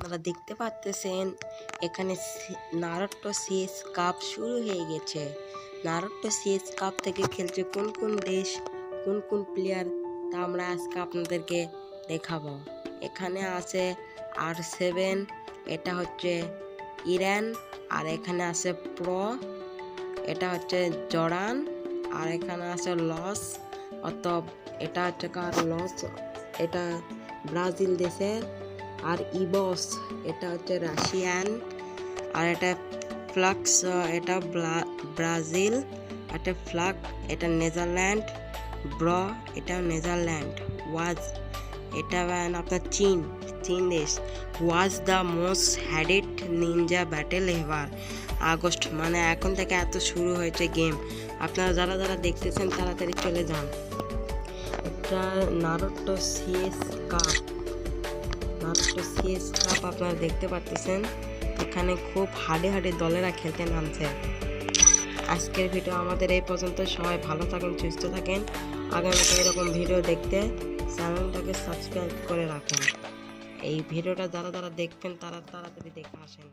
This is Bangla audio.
আপনারা দেখতে পাচ্তেছেন এখানে নারট্য সিএস কাপ শুরু হয়ে গেছে। নারট্য সিএস কাপ থেকে খেলছে কোন কোন দেশ, কোন কোন প্লেয়ার তা আমরা আজকে আপনাদেরকে দেখাবো। এখানে আছে আর সেভেন, এটা হচ্ছে ইরান, আর এখানে আছে প্রো, এটা হচ্ছে জর্ডান, আর এখানে আছে লস অত এটা হচ্ছে কার লস? এটা ব্রাজিল দেশের আর ইবস, এটা হচ্ছে রাশিয়ান, আর এটা ফ্লাক্স, এটা ব্রাজিল এটা ফ্লাক, এটা নেদারল্যান্ড, ব্র এটা নেদারল্যান্ড, ওয়াজ, এটা আপনার চীন চীন দেশ, was the most hyped ninja battle ever, August মানে এখন থেকে এত শুরু হয়েছে গেম, আপনারা যারা যারা দেখতেছেন তাড়াতাড়ি চলে যান, এটা Naruto CS cup. Naruto CS cup আপনারা দেখতে পারতেছেন। এখানে খুব হাডে হাডে দলেরা খেলতে নামছে। আজকের ভিডিও আমাদের এই পর্যন্ত। সবাই ভালো থাকেন, সুস্থ থাকেন। আগামীতে এরকম ভিডিও দেখতে চ্যানেলটাকে সাবস্ক্রাইব করে রাখেন। এই ভিডিওটা যারা যারা দেখবেন, তারা তাড়াতাড়ি দেখে আসেন।